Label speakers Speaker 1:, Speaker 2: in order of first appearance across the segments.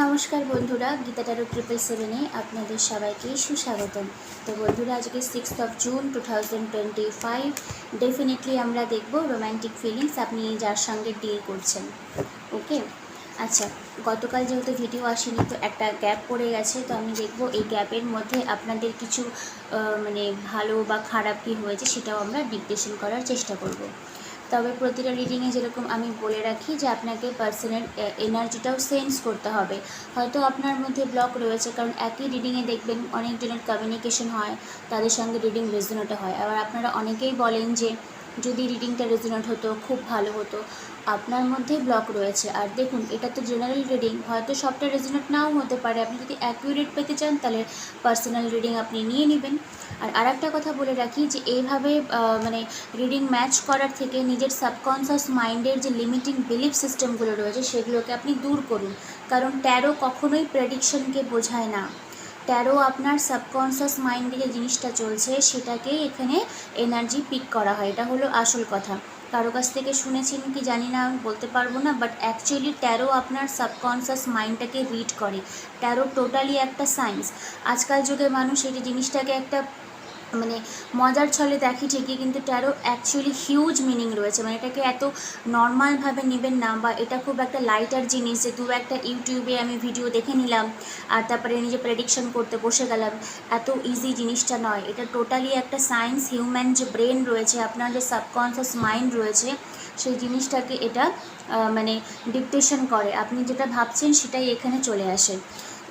Speaker 1: নমস্কার বন্ধুরা, Gita Taro triple সেভেনে আপনাদের সবাইকে সুস্বাগতম। তো বন্ধুরা, আজকে sixth of June two thousand twenty five definitely আমরা দেখব রোম্যান্টিক ফিলিংস আপনি যার সঙ্গে ডিল করছেন। ওকে আচ্ছা গতকাল যেহেতু ভিডিও আসেনি, তো একটা গ্যাপ পড়ে গেছে, তো আমি দেখব এই গ্যাপের মধ্যে আপনাদের কিছু মানে ভালো বা খারাপ কী হয়েছে সেটাও আমরা ডিকটেশন করার চেষ্টা করব। তবে প্রতিটা রিডিংয়ে যেরকম আমি বলে রাখি যে আপনাকে পার্সনের এনার্জিটাও সেন্স করতে হবে। হয়তো আপনার মধ্যে ব্লক রয়েছে, কারণ একই রিডিংয়ে দেখবেন অনেকজনের কমিউনিকেশন হয়, তাদের সঙ্গে রিডিং রেজোনেট হয়। আবার আপনারা অনেকেই বলেন যে, যদি রিডিংটা রেজোনেট হতো, খুব ভালো হতো। আপনার মধ্যেই ব্লক রয়েছে। আর দেখুন, এটা তো জেনারেল রিডিং হয়তো সবটা রেজোনেট নাও হতে পারে। আপনি যদি অ্যাকুরেট পেতে চান, তাহলে পার্সোনাল রিডিং আপনি নিয়ে নেবেন। আর আরেকটা কথা বলে রাখি যে এইভাবে মানে রিডিং ম্যাচ করার থেকে নিজের সাবকনসিয়াস মাইন্ডের যে লিমিটিং বিলিফ সিস্টেমগুলো রয়েছে সেগুলোকে আপনি দূর করুন। কারণ ট্যারো কখনোই প্রেডিকশনকে বোঝায় না। ট্যারো আপনার সাবকনসিয়াস মাইন্ডে যে জিনিসটা চলছে সেটাকেই এখানে এনার্জি পিক করা হয়। এটা হলো আসল কথা। কারও কাছ থেকে শুনেছেন কি জানি না, আমি বলতে পারব না বাট অ্যাকচুয়ালি ট্যারো আপনার সাবকনসিয়াস মাইন্ডটাকে রিড করে। ট্যারো টোটালি একটা সায়েন্স আজকাল যুগে মানুষ এই জিনিসটাকে একটা মানে মজার ছলে দেখি ঠিকই, কিন্তু ট্যারো অ্যাকচুয়ালি হিউজ মিনিং রয়েছে। মানে এটাকে এত নর্মালভাবে নেবেন না বা এটা খুব একটা লাইটার জিনিস যে দু একটা ইউটিউবে আমি ভিডিও দেখে নিলাম, আর তারপরে নিজে প্রেডিকশন করতে বসে গেলাম, এত ইজি জিনিসটা নয়। এটা টোটালি একটা সায়েন্স হিউম্যান যে ব্রেন রয়েছে, আপনার যে সাবকনসিয়াস মাইন্ড রয়েছে, সেই জিনিসটাকে এটা মানে ডিকটেশন করে। আপনি যেটা ভাবছেন সেটাই এখানে চলে আসে।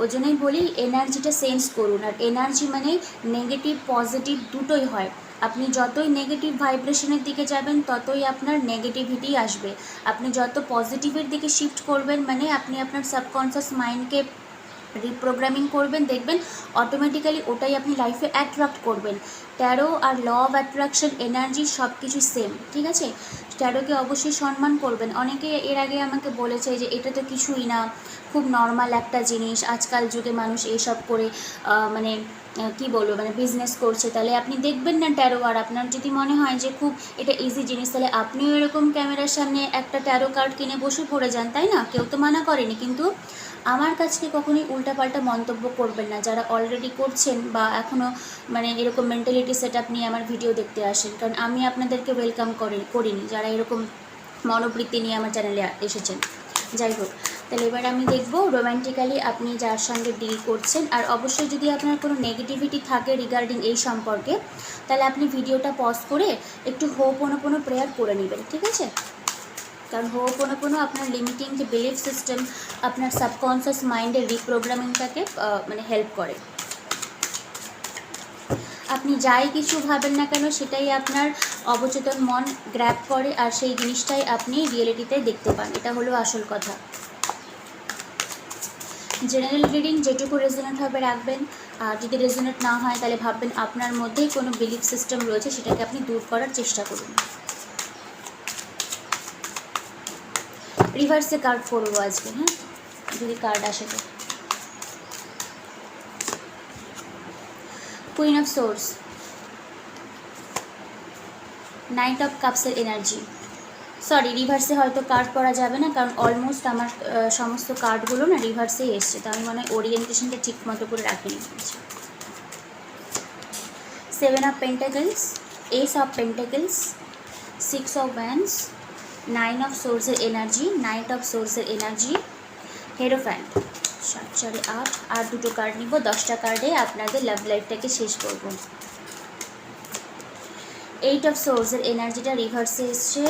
Speaker 1: ওই জন্যই বলি এনার্জিটা সেন্স করুন। আর এনার্জি মানে নেগেটিভ, পজিটিভ দুটোই হয়। আপনি যতই নেগেটিভ ভাইব্রেশনের দিকে যাবেন, ততই আপনার নেগেটিভিটি আসবে। আপনি যত পজিটিভের দিকে শিফট করবেন মানে আপনি আপনার সাবকনসিয়াস মাইন্ডকে রিপ্রোগ্রামিং করবেন, দেখবেন অটোমেটিক্যালি ওটাই আপনি লাইফে অ্যাট্রাক্ট করবেন। ট্যারো আর ল অফ অ্যাট্রাকশন এনার্জি সব কিছু সেম ঠিক আছে? ট্যারোকে অবশ্যই সম্মান করবেন। অনেকে এর আগে আমাকে বলেছে যে এটা তো কিছুই না, খুব নর্মাল একটা জিনিস, আজকাল যুগে মানুষ এইসব করে মানে কি বলব মানে বিজনেস করছে। তাহলে আপনি দেখবেন না ট্যারো আর আপনার যদি মনে হয় যে খুব এটা ইজি জিনিস, তাহলে আপনিও এরকম ক্যামেরার সামনে একটা ট্যারো কার্ড কিনে বসে পড়ে যান, তাই না? কেউ তো মানা করেনি, কিন্তু আমার কাছকে কখনোই উল্টাপাল্টা মন্তব্য করবেন না? যারা অলরেডি করছেন বা এখনও মানে এরকম মেন্টালিটি সেট আপ নিয়ে আমার ভিডিও দেখতে আসেন, কারণ আমি আপনাদেরকে ওয়েলকাম করি, করিনি। যারা এরকম মনোবৃত্তি নিয়ে আমার চ্যানেলে এসেছেন, যাই হোক। তাহলে এবার আমি দেখব রোম্যান্টিক্যালি আপনি যার সঙ্গে ডিল করছেন। আর অবশ্যই যদি আপনার কোনো নেগেটিভিটি থাকে রিগার্ডিং এই সম্পর্কে, তাহলে আপনি ভিডিওটা পজ করে একটু হো কোনো কোনো প্রেয়ার করে নেবেন, ঠিক আছে? কারণ হো কোনো কোনো আপনার লিমিটিং যে বিলিফ সিস্টেম আপনার সাবকনসিয়াস মাইন্ডের রিপ্রোগ্রামিংটাকে মানে হেল্প করে। আপনি যাই কিছু ভাবেন না কেন, সেটাই আপনার অবচেতন মন গ্র্যাব করে আর সেই জিনিসটাই আপনি রিয়েলিটিতে দেখতে পান। এটা হলো আসল কথা। জেনারেল রিডিং যেটুকু রেজোনেট হবে রাখবেন, আর যদি রেজোনেট না হয়, তাহলে ভাববেন আপনার মধ্যেই কোনো বিলিফ সিস্টেম রয়েছে, সেটাকে আপনি দূর করার চেষ্টা করুন। রিভার্সে কার্ড করব আজকে হ্যাঁ? যদি কার্ড আসে তো। Queen of swords knight of কাপসের energy sorry রিভার্সে হয়তো কার্ড পড়া যাবে না, কারণ অলমোস্ট আমার সমস্ত কার্ডগুলো না রিভার্সেই এসছে, তো আমি মনে হয় ওরিয়েন্টেশনটা ঠিক মতো করে রাখি রাখিনি seven of pentacles ace of pentacles six of bans nine of সোর্সের এনার্জি নাইট অফ সোর্সের এনার্জি হেরোফ্যান্ট সাত, চারে আট, আর দুটো কার্ড নিব, দশটা কার্ডে আপনাদের লাভ লাইফটাকে শেষ করব। এইট অফ সোর্সের এনার্জিটা রিভার্সে এসছে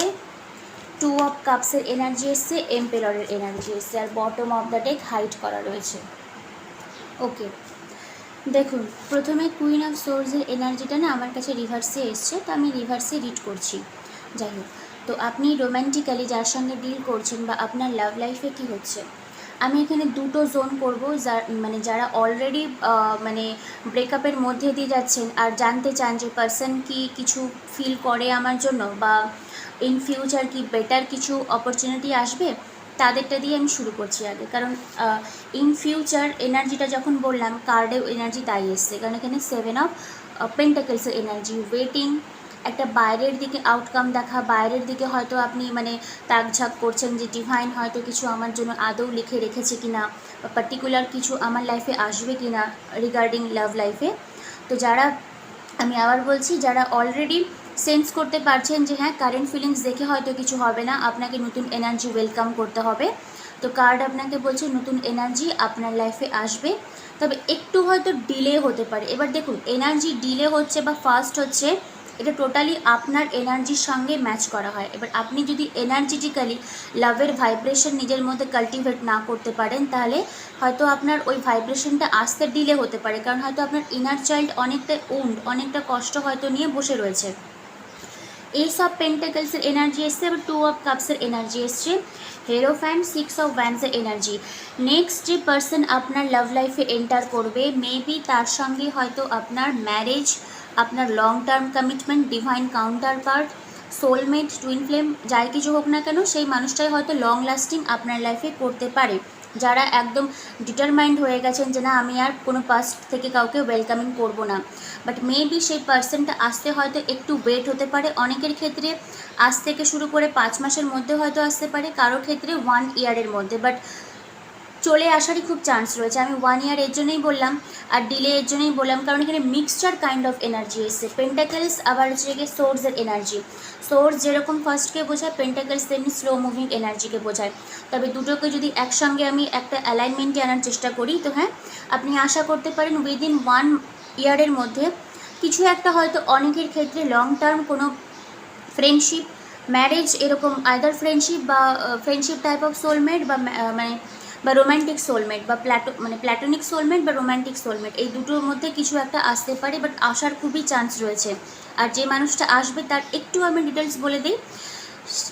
Speaker 1: টু অফ কাপসের এনার্জি এসছে এম্পেররের এনার্জি এসছে, আর bottom of the deck hide করা রয়েছে। ওকে দেখুন, প্রথমে কুইন অফ সোর্সের এনার্জিটা না আমার কাছে রিভার্সে এসছে, তো আমি রিভার্সে রিড করছি। যাই হোক তো আপনি রোম্যান্টিক্যালি যার সঙ্গে ডিল করছেন বা আপনার লাভ লাইফে কি হচ্ছে? আমি এখানে দুটো জোন করব, যার মানে যারা অলরেডি মানে ব্রেকআপের মধ্যে দিয়ে যাচ্ছেন আর জানতে চান যে পার্সন কি কিছু ফিল করে আমার জন্য বা ইন ফিউচার কি বেটার কিছু অপরচুনিটি আসবে, তাদেরটা দিয়ে আমি শুরু করছি আগে। কারণ ইন ফিউচার এনার্জিটা যখন বললাম কার্ডেও এনার্জি তাই এসছে। কারণ এখানে সেভেন অফ পেন্টাকেলসের এনার্জি ওয়েটিং একটা বাইরের দিকে আউটকাম দেখা, বাইরের দিকে হয়তো আপনি মানে তাকঝাক করছেন যে ডিভাইন হয়তো কিছু আমার জন্য আদৌ লিখে রেখেছে কিনা বা পার্টিকুলার কিছু আমার লাইফে আসবে কিনা রিগার্ডিং লাভ লাইফে তো যারা, আমি আবার বলছি, যারা অলরেডি সেন্স করতে পারছেন যে হ্যাঁ কারেন্ট ফিলিংস দেখে হয়তো কিছু হবে না, আপনাকে নতুন এনার্জি ওয়েলকাম করতে হবে। তো কার্ড আপনাকে বলছে, নতুন এনার্জি আপনার লাইফে আসবে। তবে একটু হয়তো ডিলে হতে পারে। এবার দেখুন এনার্জি ডিলে হচ্ছে বা ফাস্ট হচ্ছে এটা টোটালি আপনার এনার্জির সঙ্গে ম্যাচ করা হয়। এবার আপনি যদি এনার্জেটিক্যালি লাভের ভাইব্রেশন নিজের মধ্যে কাল্টিভেট না করতে পারেন, তাহলে হয়তো আপনার ওই ভাইব্রেশনটা আসতে ডিলে হতে পারে। কারণ হয়তো আপনার ইনার চাইল্ড অনেকটা উন্ড, অনেকটা কষ্ট হয়তো নিয়ে বসে রয়েছে। এইস অফ পেন্টাকেলসের এনার্জি এসছে আবার টু অফ কাপসের এনার্জি এসছে। হেরো ফ্যান সিক্স অফ ভ্যান্সের এনার্জি নেক্সট যে পার্সন আপনার লাভ লাইফে এন্টার করবে মেবি তার সঙ্গে হয়তো আপনার ম্যারেজ আপনার long term commitment divine counter part soulmate twin flame যাই কিছু হোক না কেন, সেই মানুষটাই হয়তো লং লাস্টিং আপনার লাইফে করতে পারে। যারা একদম ডিটারমাইন্ড হয়ে গেছেন যে না, আমি আর কোনো পাস্ট থেকে কাউকে ওয়েলকামিং করব না। বাট মেবি সেই পার্সনটা আসতে হয়তো একটু ওয়েট হতে পারে। অনেকের ক্ষেত্রে আজ থেকে শুরু করে পাঁচ মাসের মধ্যে হয়তো আসতে পারে, কারও ক্ষেত্রে ওয়ান ইয়ারের মধ্যে। বাট চলে আসারই খুব চান্স রয়েছে। আমি ওয়ান ইয়ার এর জন্যই বললাম আর ডিলে এর জন্যই বললাম, কারণ এখানে মিক্সচার কাইন্ড অফ এনার্জি এসছে। পেন্টাকেলস আবার হচ্ছে গিয়ে সোর্সের এনার্জি সোর্স যেরকম ফার্স্টকে বোঝায় পেন্টাকেলস তেমনি স্লো মুভিং এনার্জিকে বোঝায়। তবে দুটোকে যদি একসঙ্গে আমি একটা অ্যালাইনমেন্টে আনার চেষ্টা করি, তো হ্যাঁ আপনি আশা করতে পারেন উইদিন ওয়ান ইয়ারের মধ্যে কিছু একটা হয়তো অনেকের ক্ষেত্রে লং টার্ম কোনো ফ্রেন্ডশিপ ম্যারেজ এরকম আদার ফ্রেন্ডশিপ বা ফ্রেন্ডশিপ টাইপ অফ সোলমেট বা মানে বা রোম্যান্টিক সোলমেট বা প্ল্যাটো মানে প্ল্যাটনিক সোলমেট বা রোম্যান্টিক সোলমেট এই দুটোর মধ্যে কিছু একটা আসতে পারে বাট আসার খুবই চান্স রয়েছে। আর যে মানুষটা আসবে, তার একটু আমি ডিটেলস বলে দিই।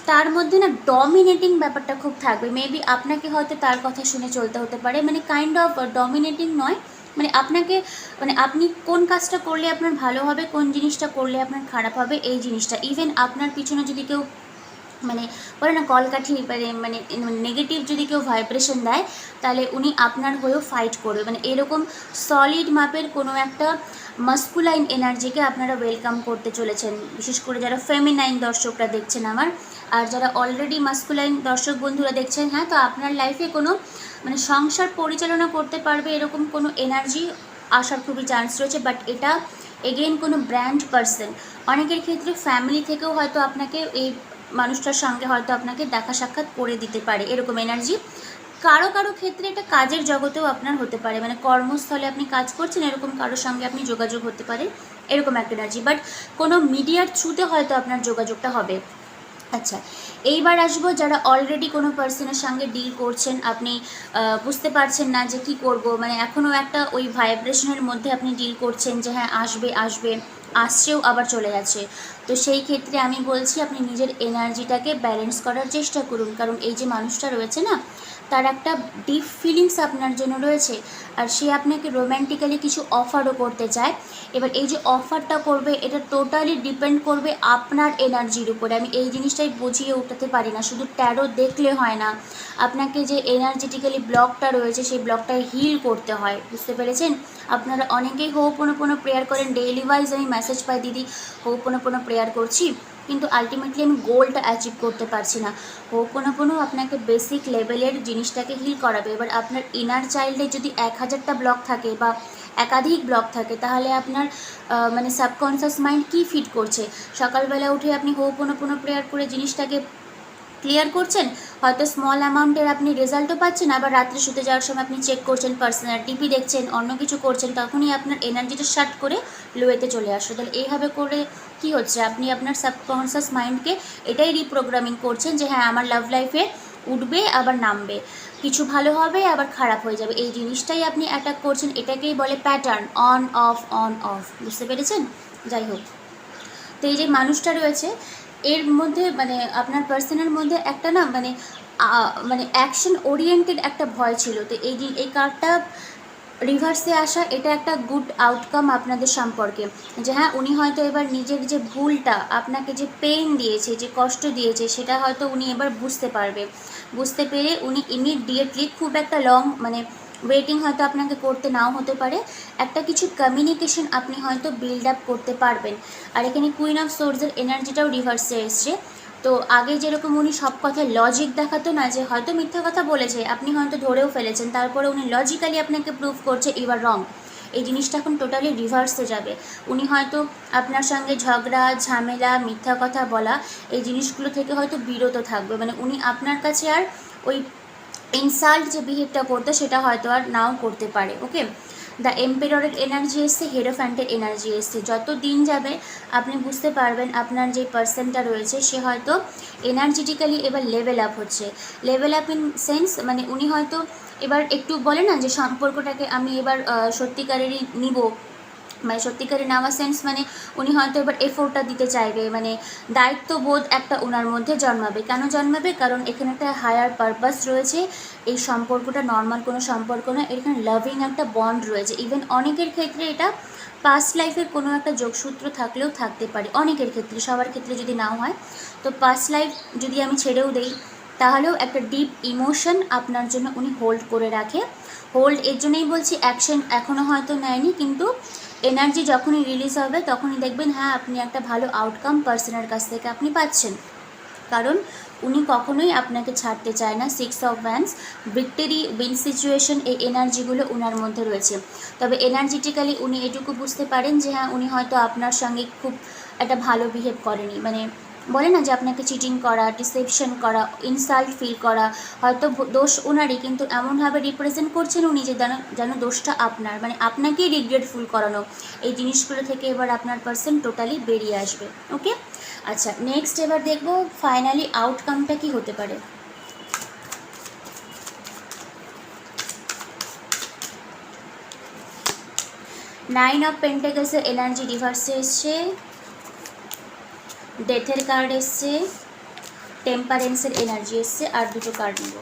Speaker 1: তার মধ্যে না ডমিনেটিং ব্যাপারটা খুব থাকবে। মেবি আপনাকে হয়তো তার কথা শুনে চলতে হতে পারে। মানে কাইন্ড অফ ডমিনেটিং নয়। মানে আপনাকে মানে আপনি কোন কাজটা করলে আপনার ভালো হবে, কোন জিনিসটা করলে আপনার খারাপ হবে, এই জিনিসটা। ইভেন আপনার পিছনে যদি কেউ মানে বলে না কলকাঠি মানে মানে নেগেটিভ যদি কেউ ভাইব্রেশন দেয়, তাহলে উনি আপনার হয়েও ফাইট করবে। মানে এরকম সলিড মাপের কোনো একটা মাস্কুলাইন এনার্জিকে আপনারা ওয়েলকাম করতে চলেছেন। বিশেষ করে যারা ফেমিনাইন দর্শকরা দেখছেন আমার, আর যারা অলরেডি মাস্কুলাইন দর্শক বন্ধুরা দেখছেন হ্যাঁ তো আপনার লাইফে কোনো মানে সংসার পরিচালনা করতে পারবে এরকম কোনো এনার্জি আসার খুবই চান্স রয়েছে বাট এটা এগেইন কোনো ব্র্যান্ড পার্সন অনেকের ক্ষেত্রে ফ্যামিলি থেকেও হয়তো আপনাকে এই মানুষটার সঙ্গে হয়তো আপনাকে দেখা সাক্ষাৎ করে দিতে পারে এরকম এনার্জি কারও কারও ক্ষেত্রে এটা কাজের জগতেও আপনার হতে পারে। মানে কর্মস্থলে আপনি কাজ করছেন, এরকম কারোর সঙ্গে আপনি যোগাযোগ হতে পারে, এরকম একটা এনার্জি বাট কোনো মিডিয়ার থ্রুতে হয়তো আপনার যোগাযোগটা হবে। আচ্ছা এইবার আসব যারা অলরেডি কোনো পার্সনের সঙ্গে ডিল করছেন, আপনি বুঝতে পারছেন না যে কি করব মানে এখনও একটা ওই ভাইব্রেশনের মধ্যে আপনি ডিল করছেন যে হ্যাঁ আসবে আসবে, আসছেও আবার চলে যাচ্ছে। তো সেই ক্ষেত্রে আমি বলছি, আপনি নিজের এনার্জিটাকে ব্যালেন্স করার চেষ্টা করুন। কারণ এই যে মানুষটা রয়েছে না তার একটা ডিপ ফিলিংস আপনার জন্য রয়েছে। আর সে আপনাকে রোম্যান্টিক্যালি কিছু অফারও করতে চায়। এবার এই যে অফারটা করবে, এটা টোটালি ডিপেন্ড করবে আপনার এনার্জির উপরে। আমি এই জিনিসটাই বুঝিয়ে উঠাতে পারি না, শুধু ট্যারো দেখলে হয় না। আপনাকে যে এনার্জেটিক্যালি ব্লকটা রয়েছে, সেই ব্লকটা হিল করতে হয়। বুঝতে পেরেছেন? আপনারা অনেকেই হোপনো প্রেয়ার করেন। ডেইলি ওয়াইজ আমি মেসেজ পাই, দিদি হোপনো প্রেয়ার করছি। কিন্তু আলটিমেটলি আমি গোলটা অ্যাচিভ করতে পারছি না। ও কোনো কোনো আপনাকে বেসিক লেভেলের জিনিসটাকে হিল করাবে। এবার আপনার ইনার চাইল্ডে যদি এক হাজারটা ব্লক থাকে বা একাধিক ব্লক থাকে, তাহলে আপনার মানে সাবকনসিয়াস মাইন্ড কি ফিট করছে? সকালবেলা উঠে আপনি হউ কোনো কোনো প্রেয়ার করে জিনিসটাকে ক্লিয়ার করছেন? হয়তো স্মল অ্যামাউন্টের আপনি রেজাল্টও পাচ্ছেন, আবার রাত্রে শুতে যাওয়ার সময় আপনি চেক করছেন পার্সোনাল টিভি দেখছেন, অন্য কিছু করছেন, তখনই আপনার এনার্জিটা শার্ট করে লোয়েতে চলে আসে। তাহলে এইভাবে করে কি হচ্ছে? আপনি আপনার সাবকনসিয়াস মাইন্ডকে এটাই রিপ্রোগ্রামিং করছেন যে হ্যাঁ আমার লাভ লাইফে উঠবে, আবার নামবে। কিছু ভালো হবে, আবার খারাপ হয়ে যাবে। এই জিনিসটাই আপনি অ্যাটাক করছেন, এটাকেই বলে pattern on off on off বুঝতে পেরেছেন? যাই হোক। তো এই যে মানুষটা রয়েছে এর মধ্যে মানে আপনার পার্সনের মধ্যে একটা না মানে মানে অ্যাকশন ওরিয়েন্টেড একটা ভয় ছিল। তো এই এই কার্ডটা রিভার্সে আসা, এটা একটা গুড আউটকাম আপনাদের সম্পর্কে। যে হ্যাঁ উনি হয়তো এবার নিজের যে ভুলটা, আপনাকে যে পেইন দিয়েছে, যে কষ্ট দিয়েছে, সেটা হয়তো উনি এবার বুঝতে পারবে। বুঝতে পেরে উনি ইমিডিয়েটলি খুব একটা লং মানে ওয়েটিং হয়তো আপনাকে করতে নাও হতে পারে। একটা কিছু কমিউনিকেশন আপনি হয়তো বিল্ড আপ করতে পারবেন। আর এখানে কুইন অফ সোর্সের এনার্জিটাও রিভার্সে এসছে। তো আগে যেরকম উনি সব কথায় লজিক দেখাতো না, যে হয়তো মিথ্যা কথা বলেছে, আপনি হয়তো ধরেও ফেলেছেন। তারপরে উনি লজিক্যালি আপনাকে প্রুভ করছে ইউ রং এই জিনিসটা এখন টোটালি রিভার্সে যাবে। উনি হয়তো আপনার সঙ্গে ঝগড়া, ঝামেলা, মিথ্যা কথা বলা, এই জিনিসগুলো থেকে হয়তো বিরত থাকবে। মানে উনি আপনার কাছে আর ওই ইনসাল্ট যে বিহেভটা করতো, সেটা হয়তো আর নাও করতে পারে ওকে দ্য এম্পেররের এনার্জি এসছে হেরোফ্যান্টের এনার্জি এসছে যত দিন যাবে আপনি বুঝতে পারবেন আপনার যে পার্সনটা রয়েছে, সে হয়তো এনার্জেটিক্যালি এবার লেভেল আপ হচ্ছে। লেভেল আপ ইন সেন্স মানে উনি হয়তো এবার একটু বলে না যে সম্পর্কটাকে আমি এবার সত্যিকারেরই নিব মানে সত্যিকারের নেওয়া সেন্স মানে উনি হয়তো এবার এফোর্টটা দিতে চাইবে মানে দায়িত্ববোধ একটা ওনার মধ্যে জন্মাবে। কেন জন্মাবে? কারণ এখানে একটা হায়ার পারপাস রয়েছে। এই সম্পর্কটা নর্মাল কোনো সম্পর্ক না এখানে লাভিং একটা বন্ড রয়েছে। ইভেন অনেকের ক্ষেত্রে এটা পাস্ট লাইফের কোনো একটা যোগসূত্র থাকলেও থাকতে পারে, অনেকের ক্ষেত্রে, সবার ক্ষেত্রে যদি নাও হয়। তো পাস্ট লাইফ যদি আমি ছেড়েও দেই, তাহলেও একটা ডিপ ইমোশন আপনার জন্য উনি হোল্ড করে রাখে। হোল্ড এর জন্যই বলছি অ্যাকশন এখনও হয়তো নেয়নি, কিন্তু এনার্জি যখনই রিলিজ হবে, তখনই দেখবেন হ্যাঁ আপনি একটা ভালো আউটকাম পার্সনের কাছ থেকে আপনি পাচ্ছেন। কারণ উনি কখনোই আপনাকে ছাড়তে চায় না। Six of wands victory win situation এই এনার্জিগুলো ওনার মধ্যে রয়েছে। তবে এনার্জিটিক্যালি উনি এটুকু বুঝতে পারেন যে হ্যাঁ উনি হয়তো আপনার সঙ্গে খুব একটা ভালো বিহেভ করেনি। মানে বলে না যে আপনাকে চিটিং করা ডিসেপশন করা ইনসাল্ট ফিল করা, হয়তো দোষ ওনারই, কিন্তু এমনভাবে রিপ্রেজেন্ট করছেন উনি যে যেন যেন দোষটা আপনার মানে আপনাকেই রিগ্রেটফুল করানো। এই জিনিসগুলো থেকে এবার আপনার পার্সন টোটালি বেরিয়ে আসবে ওকে আচ্ছা নেক্সট এবার দেখব ফাইনালি আউটকামটা কি হতে পারে। নাইন অফ পেন্টাকেলসের এনার্জি রিভার্সে এসছে। ডেথের কার্ড এসছে টেম্পারেন্সের এনার্জি এসছে, আর দুটো কার্ড নেব।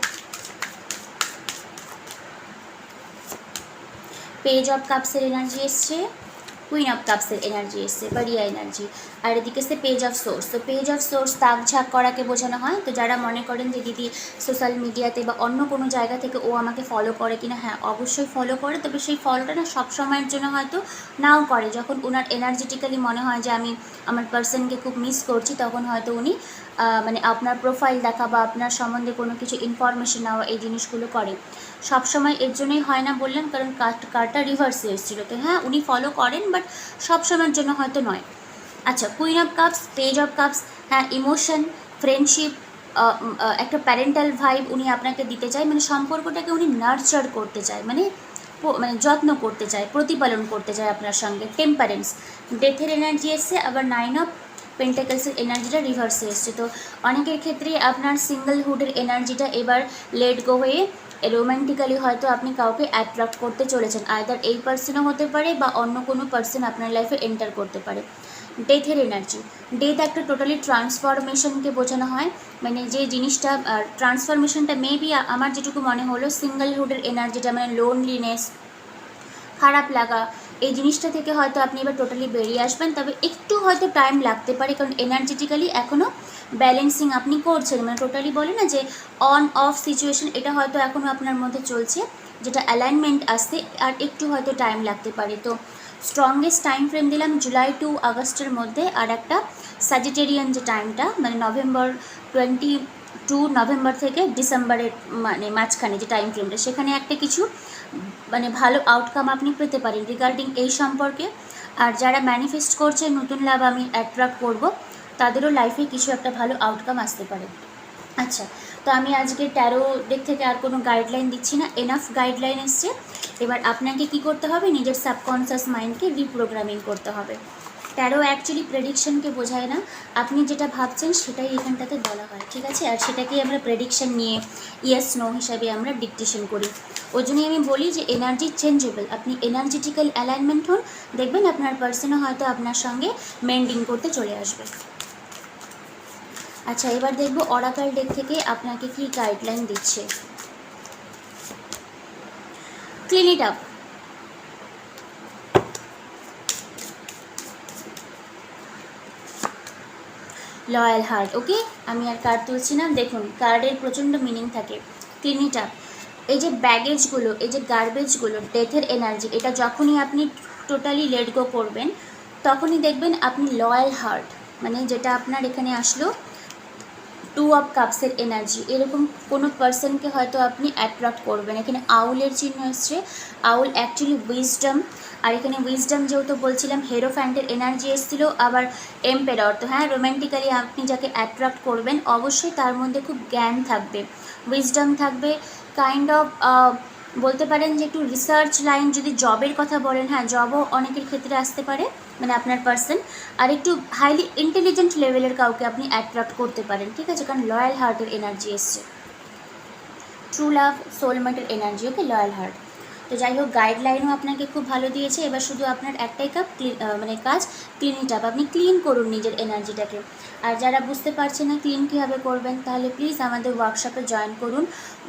Speaker 1: পেজ অফ কাপসের এনার্জি এসছে কুইন অফ কাপসের এনার্জি এসছে বাড়িয়া এনার্জি আর এদিকে এসছে পেজ অফ সোর্স তো পেজ অফ সোর্স তাক ঝাঁক করাকে বোঝানো হয়। তো যারা মনে করেন যে দিদি সোশ্যাল মিডিয়াতে বা অন্য কোনো জায়গা থেকে ও আমাকে ফলো করে কিনা হ্যাঁ অবশ্যই ফলো করে। তবে সেই ফলোটা না সব সময়ের জন্য হয়তো নাও করে। যখন ওনার এনার্জেটিক্যালি মনে হয় যে আমি আমার পার্সনকে খুব মিস করছি, তখন হয়তো উনি মানে আপনার প্রোফাইল দেখা বা আপনার সম্বন্ধে কোনো কিছু ইনফরমেশন নেওয়া, এই জিনিসগুলো করে। সব সময় এর জন্যই হয় না বললেন, কারণ কার্ড কার্ডটা রিভার্সে এসেছিল। তো হ্যাঁ উনি ফলো করেন বাট সব সময়ের জন্য হয়তো নয়। আচ্ছা queen of cups page of cups হ্যাঁ ইমোশন ফ্রেন্ডশিপ একটা প্যারেন্টাল ভাইব উনি আপনাকে দিতে চায় মানে সম্পর্কটাকে উনি নার্চার করতে চায় মানে মানে যত্ন করতে চায়, প্রতিপালন করতে চায় আপনার সঙ্গে। টেম্পারেন্স ডেথের এনার্জি এসছে, আবার নাইন অফ পেন্টাকেলসের এনার্জিটা রিভার্সে এসছে। তো অনেকের ক্ষেত্রে আপনার সিঙ্গেলহুডের এনার্জিটা এবার লেট গো হয়ে রোম্যান্টিক্যালি হয়তো আপনি কাউকে অ্যাট্রাক্ট করতে চলেছেন। আয়দার এই পার্সনও হতে পারে বা অন্য কোনো পার্সন আপনার লাইফে এন্টার করতে পারে। ডেথের এনার্জি ডেথ একটা টোটালি ট্রান্সফরমেশনকে বোঝানো হয়। মানে যে জিনিসটা ট্রান্সফরমেশনটা মেবি আমার যেটুকু মনে হলো সিঙ্গেলহুডের এনার্জিটা মানে লোনলিনেস খারাপ লাগা এই জিনিসটা থেকে হয়তো আপনি এবার টোটালি বেরিয়ে আসবেন, তবে একটু হয়তো টাইম লাগতে পারে, কারণ এনার্জেটিক্যালি এখনও ব্যালেন্সিং আপনি করছেন। মানে টোটালি বলে না যে অন অফ সিচুয়েশন এটা হয়তো এখনও আপনার মধ্যে চলছে, যেটা অ্যালাইনমেন্ট আসতে আর একটু হয়তো টাইম লাগতে পারে। তো স্ট্রংগেস্ট টাইম ফ্রেম দিলাম জুলাই টু আগস্টের মধ্যে, আর একটা সাজিটেরিয়ান যে টাইমটা মানে নভেম্বর টোয়েন্টি টু নভেম্বর থেকে ডিসেম্বরের মানে মাঝখানে যে টাইম ফ্রেমটা সেখানে একটা কিছু মানে ভালো আউটকাম আপনি পেতে পারেন রিগার্ডিং এই সম্পর্কে। আর যারা ম্যানিফেস্ট করছে নতুন লাভ আমি অ্যাট্রাক্ট করব, তাদেরও লাইফে কিছু একটা ভালো আউটকাম আসতে পারে। আচ্ছা তো আমি আজকে ট্যারো দিক থেকে আর কোনো গাইডলাইন দিচ্ছি না এনাফ গাইডলাইন এসছে। এবার আপনাকে কি করতে হবে? নিজের সাবকনসিয়াস মাইন্ডকে রিপ্রোগ্রামিং করতে হবে। ট্যারো অ্যাকচুয়ালি প্রেডিকশনকে বোঝায় না। আপনি যেটা ভাবছেন সেটাই এখানটাতে বলা হয়, ঠিক আছে? আর সেটাকেই আমরা প্রেডিকশন নিয়ে ইয়েস নো হিসাবে আমরা ডিকটেশন করি। ওই জন্যই আমি বলি যে এনার্জি চেঞ্জেবল আপনি এনার্জেটিক্যাল অ্যালাইনমেন্ট হন, দেখবেন আপনার পার্সনও হয়তো আপনার সঙ্গে মেন্ডিং করতে চলে আসবে। আচ্ছা এবার দেখব অরাকাল ডেক থেকে আপনাকে কি গাইডলাইন দিচ্ছে। Clean it up loyal heart okay আমি আর কার্ড তুলছি না। দেখুন কার্ডের প্রচণ্ড মিনিং থাকে। ক্লিন আপ এই যে ব্যাগেজগুলো এই যে গার্বেজগুলো ডেথের এনার্জি এটা যখনই আপনি টোটালি লেট গো করবেন, তখনই দেখবেন আপনি লয়াল হার্ট মানে যেটা আপনার এখানে আসলো টু অফ কাপসের এনার্জি এরকম কোনো পার্সনকে হয়তো আপনি অ্যাট্রাক্ট করবেন। এখানে আউলের চিহ্ন এসছে। আউল অ্যাকচুয়ালি উইজডম আর এখানে উইজডম যেহেতু বলছিলাম হেরো ফ্যান্টের এনার্জি এসেছিল, আবার এম্পেরর তো হ্যাঁ রোম্যান্টিক্যালি আপনি যাকে অ্যাট্রাক্ট করবেন, অবশ্যই তার মধ্যে খুব জ্ঞান থাকবে উইজডম থাকবে কাইন্ড অফ বলতে পারেন যে একটু রিসার্চ লাইন যদি জবের কথা বলেন হ্যাঁ জবও অনেকের ক্ষেত্রে আসতে পারে মানে আপনার পার্সন আর একটু হাইলি ইন্টেলিজেন্ট লেভেলের কাউকে আপনি অ্যাট্রাক্ট করতে পারেন, ঠিক আছে? কারণ লয়াল হার্টের এনার্জি এসছে। ট্রু লাভ সোলমেটের এনার্জি ওকে লয়াল হার্ট তো যাই হোক গাইডলাইনও আপনাকে খুব ভালো দিয়েছে। এবার শুধু আপনার একটাই কাপ মানে কাজ ক্লিন ইট আপ আপনি ক্লিন করুন নিজের এনার্জিটাকে আর যারা বুঝতে পারছে না ক্লিন কীভাবে করবেন, তাহলে প্লিজ আমাদের ওয়ার্কশপে জয়েন করুন।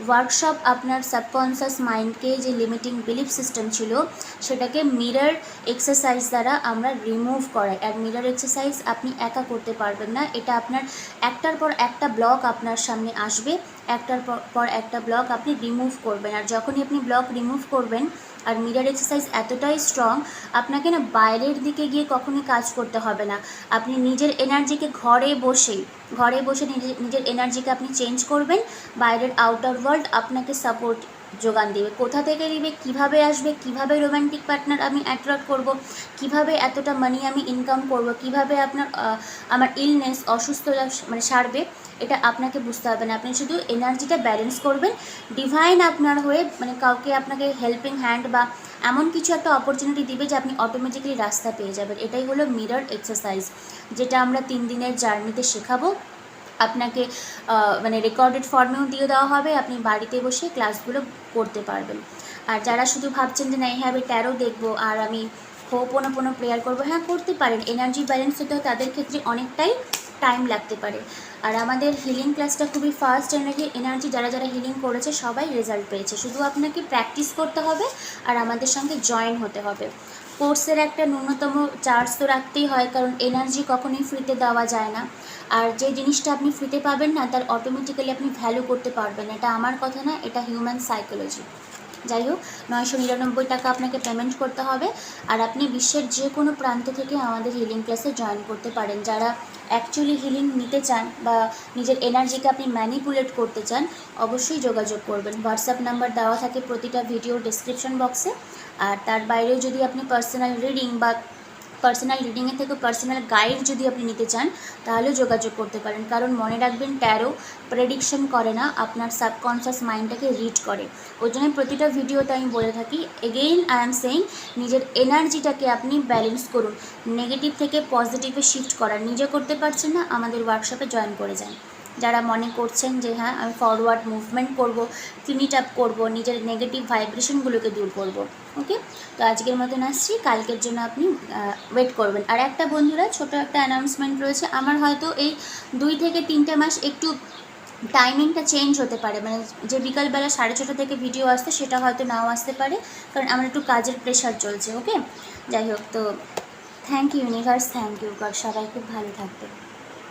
Speaker 1: ওয়ার্কশপ আপনার সাবকনসিয়াস মাইন্ডকে যে লিমিটিং বিলিফ সিস্টেম ছিল, সেটাকে মিরর এক্সারসাইজ দ্বারা আমরা রিমুভ করাই। আর মিরর এক্সারসাইজ আপনি একা করতে পারবেন না। এটা আপনার একটার পর একটা ব্লক আপনার সামনে আসবে। একটার পর একটা ব্লক আপনি রিমুভ করবেন। আর যখনই আপনি ব্লক রিমুভ করবেন, আর মিরর এক্সারসাইজ এতটাই স্ট্রং আপনাকে না বাইরের দিকে গিয়ে কখনোই কাজ করতে হবে না। আপনি নিজের এনার্জিকে ঘরে বসেই, ঘরে বসে নিজের নিজের এনার্জিকে আপনি চেঞ্জ করবেন, বাইরের আউটার ওয়ার্ল্ড আপনাকে সাপোর্ট যোগান দেবে। কোথা থেকে দিবে কীভাবে আসবে, কীভাবে রোম্যান্টিক পার্টনার আমি অ্যাট্রাক্ট করব, কীভাবে এতটা মানি আমি ইনকাম করব, কীভাবে আপনার আমার ইলনেস অসুস্থতা মানে সারবে এটা আপনাকে বুঝতে হবে না। আপনি শুধু এনার্জিটা ব্যালেন্স করবেন। ডিভাইন আপনার হয়ে মানে কাউকে আপনাকে হেল্পিং হ্যান্ড বা এমন কিছু একটা অপরচুনিটি দিবে যে আপনি অটোমেটিক্যালি রাস্তা পেয়ে যাবেন। এটাই হলো মিরর এক্সারসাইজ যেটা আমরা তিন দিনের জার্নিতে শেখাবো। আপনাকে মানে রেকর্ডেড ফর্মেও দিয়ে দেওয়া হবে। আপনি বাড়িতে বসে ক্লাসগুলো করতে পারবেন। আর যারা শুধু ভাবছেন যে না এইভাবে ট্যারো দেখব আর আমি হোপোনোপোনো প্রেয়ার করব হ্যাঁ করতে পারেন। এনার্জি ব্যালেন্স হতেও তাদের ক্ষেত্রে অনেকটাই টাইম লাগতে পারে। আর আমাদের হিলিং ক্লাসটা খুবই ফাস্ট এনার্জি এনার্জি যারা যারা হিলিং করেছে, সবাই রেজাল্ট পেয়েছে। শুধু আপনাকে প্র্যাকটিস করতে হবে আর আমাদের সঙ্গে জয়েন হতে হবে। কোর্সের একটা ন্যূনতম চার্জ তো রাখতেই হয়, কারণ এনার্জি কখনোই ফ্রিতে দেওয়া যায় না। আর যে জিনিসটা আপনি ফ্রিতে পাবেন না, তার অটোমেটিক্যালি আপনি ভ্যালু করতে পারবেন। এটা আমার কথা না, এটা হিউম্যান সাইকোলজি যাই হোক, নয়শো নিরানব্বই টাকা আপনাকে পেমেন্ট করতে হবে আর আপনি বিশ্বের যে কোনো প্রান্ত থেকে আমাদের হিলিং ক্লাসে জয়েন করতে পারেন। যারা অ্যাকচুয়ালি হিলিং নিতে চান বা নিজের এনার্জিকে আপনি ম্যানিপুলেট করতে চান, অবশ্যই যোগাযোগ করবেন। হোয়াটসঅ্যাপ নাম্বার দেওয়া থাকে প্রতিটা ভিডিও ডিসক্রিপশন বক্সে আর তার বাইরেও যদি আপনি পার্সোনাল রিডিং বা পার্সোনাল রিডিংয়ের থেকে পার্সোনাল গাইড যদি আপনি নিতে চান তাহলেও যোগাযোগ করতে পারেন। কারণ মনে রাখবেন ট্যারো প্রেডিকশন করে না, আপনার সাবকনসিয়াস মাইন্ডটাকে রিড করে। ওই জন্য প্রতিটা ভিডিওতে আমি বলে থাকি এগেইন আই এম সেইং নিজের এনার্জিটাকে আপনি ব্যালেন্স করুন। নেগেটিভ থেকে পজিটিভে শিফট করার। নিজে করতে পারছেন না, আমাদের ওয়ার্কশপে জয়েন করে যান। যারা মনে করছেন যে হ্যাঁ আমি ফরওয়ার্ড মুভমেন্ট করব ক্লিনিট আপ করব, নিজের নেগেটিভ ভাইব্রেশনগুলোকে দূর করব ওকে তো আজকের মতন আসছি, কালকের জন্য আপনি ওয়েট করবেন। আর একটা বন্ধুরা, ছোট একটা অ্যানাউন্সমেন্ট রয়েছে, আমার হয়তো এই দুই থেকে তিনটে মাস একটু টাইমিংটা চেঞ্জ হতে পারে মানে যে বিকালবেলা সাড়ে ছটা থেকে ভিডিও আসতে সেটা হয়তো নাও আসতে পারে, কারণ আমার একটু কাজের প্রেশার চলছে ওকে যাই হোক, তো thank you universe thank you সবাই খুব ভালো থাকবে